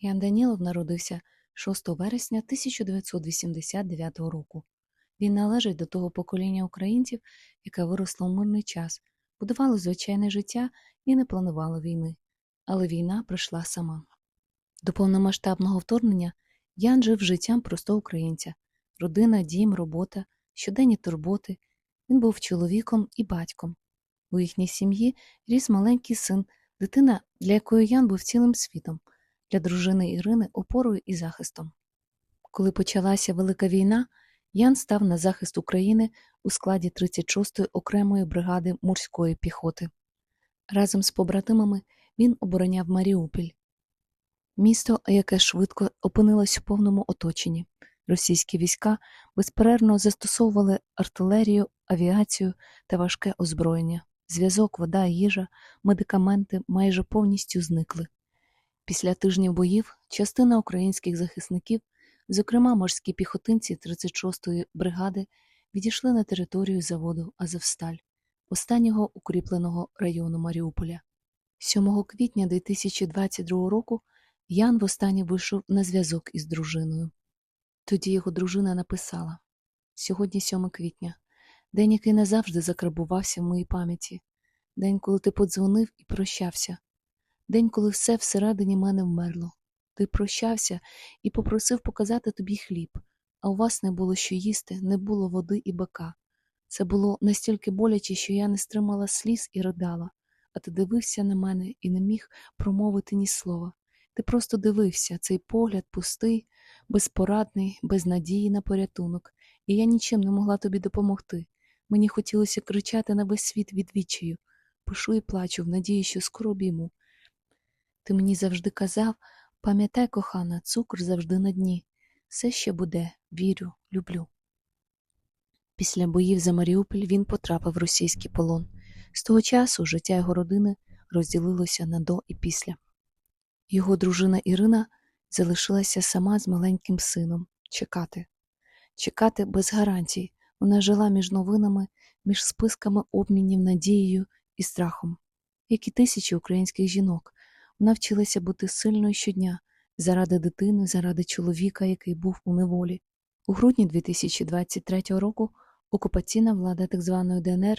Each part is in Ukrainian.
Ян Данілов народився 6 вересня 1989 року. Він належить до того покоління українців, яке виросло в мирний час, будувало звичайне життя і не планувало війни. Але війна прийшла сама. До повномасштабного вторгнення Ян жив життям простого українця: родина, дім, робота, щоденні турботи. Він був чоловіком і батьком. У їхній сім'ї ріс маленький син, дитина, для якої Ян був цілим світом, для дружини Ірини опорою і захистом. Коли почалася Велика війна, Ян став на захист України у складі 36-ї окремої бригади морської піхоти. Разом з побратимами він обороняв Маріуполь, місто, яке швидко опинилось у повному оточенні. Російські війська безперервно застосовували артилерію, авіацію та важке озброєння. Зв'язок, вода, їжа, медикаменти майже повністю зникли. Після тижнів боїв частина українських захисників, зокрема морські піхотинці 36-ї бригади, відійшли на територію заводу Азовсталь, останнього укріпленого району Маріуполя. 7 квітня 2022 року Ян востаннє вийшов на зв'язок із дружиною. Тоді його дружина написала: Сьогодні 7 квітня, день, який назавжди закрабувався в моїй пам'яті, день, коли ти подзвонив і прощався, день, коли все всередині мене вмерло. Ти прощався і попросив показати тобі хліб, а у вас не було що їсти, не було води і бика. Це було настільки боляче, що я не стримала сліз і ридала, а ти дивився на мене і не міг промовити ні слова. Ти просто дивився, цей погляд пустий, безпорадний, без надії на порятунок, і я нічим не могла тобі допомогти. Мені хотілося кричати на весь світ від відчаю. Пишу і плачу в надії, що скоро обійму. Ти мені завжди казав пам'ятай, кохана, цукор завжди на дні. Все ще буде, вірю, люблю. Після боїв за Маріуполь він потрапив в російський полон. З того часу життя його родини розділилося на до і після. Його дружина Ірина залишилася сама з маленьким сином чекати, чекати без гарантій. Вона жила між новинами, між списками обмінів надією і страхом, як і тисячі українських жінок. Вона вчилася бути сильною щодня заради дитини, заради чоловіка, який був у неволі. У грудні 2023 року окупаційна влада так званої ДНР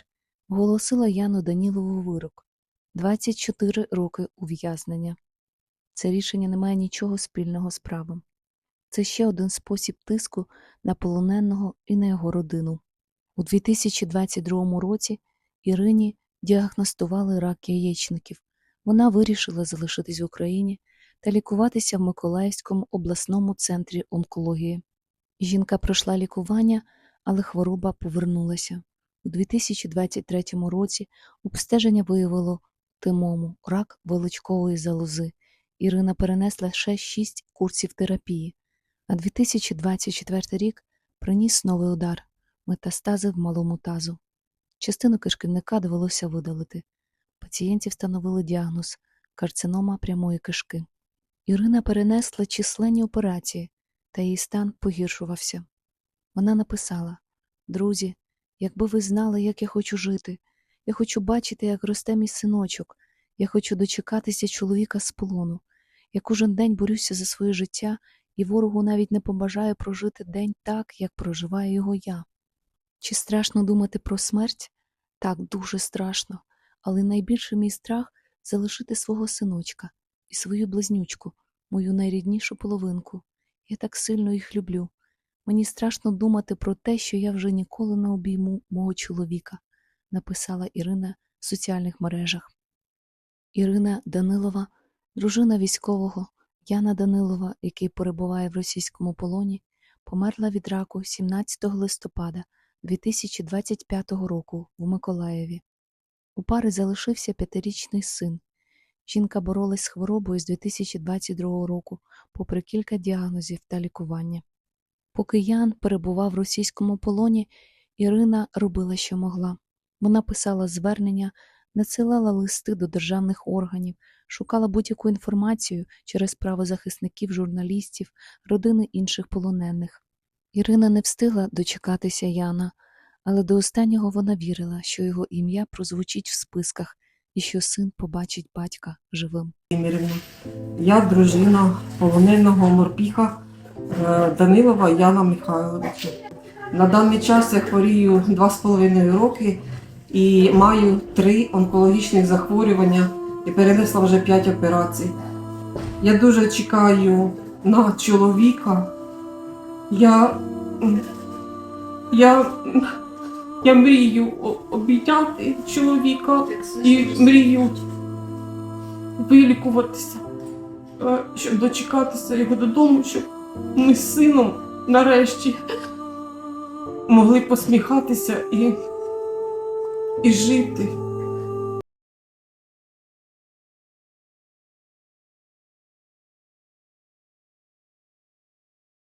оголосила Яну Данілову вирок 24 роки ув'язнення. Це рішення не має нічого спільного з правом. Це ще один спосіб тиску на полоненого і на його родину. У 2022 році Ірині діагностували рак яєчників. Вона вирішила залишитись в Україні та лікуватися в Миколаївському обласному центрі онкології. Жінка пройшла лікування, але хвороба повернулася. У 2023 році обстеження виявило тимому рак величкової залози. Ірина перенесла ще 6 курсів терапії, а 2024 рік приніс новий удар метастази в малому тазу. Частину кишківника довелося видалити. Пацієнті встановили діагноз карцинома прямої кишки. Ірина перенесла численні операції, та її стан погіршувався. Вона написала: Друзі, якби ви знали, як я хочу жити, я хочу бачити, як росте мій синочок, я хочу дочекатися чоловіка з полону. Я кожен день борюся за своє життя, і ворогу навіть не побажаю прожити день так, як проживаю його я. Чи страшно думати про смерть? Так, дуже страшно, але найбільший мій страх залишити свого синочка і свою близнючку, мою найріднішу половинку. Я так сильно їх люблю. Мені страшно думати про те, що я вже ніколи не обійму мого чоловіка, написала Ірина в соціальних мережах. Ірина Данилова, дружина військового Яна Данилова, який перебуває в російському полоні, померла від раку 17 листопада 2025 року в Миколаєві. У пари залишився п'ятирічний син. Жінка боролась з хворобою з 2022 року, попри кілька діагнозів та лікування. Поки Ян перебував в російському полоні, Ірина робила, що могла. Вона писала звернення, надсилала листи до державних органів, шукала будь-яку інформацію через правозахисників, журналістів, родини інших полонених. Ірина не встигла дочекатися Яна, але до останнього вона вірила, що його ім'я прозвучить в списках, і що син побачить батька живим. Я дружина полоненого морпіха е, Данилова Яна Михайловича. На даний час я хворію два з половиною роки і маю три онкологічних захворювання і перенесла вже п'ять операцій. Я дуже чекаю на чоловіка. Я, я, я мрію обійняти чоловіка і мрію вилікуватися, щоб дочекатися його додому, щоб ми з сином нарешті могли посміхатися і, і жити.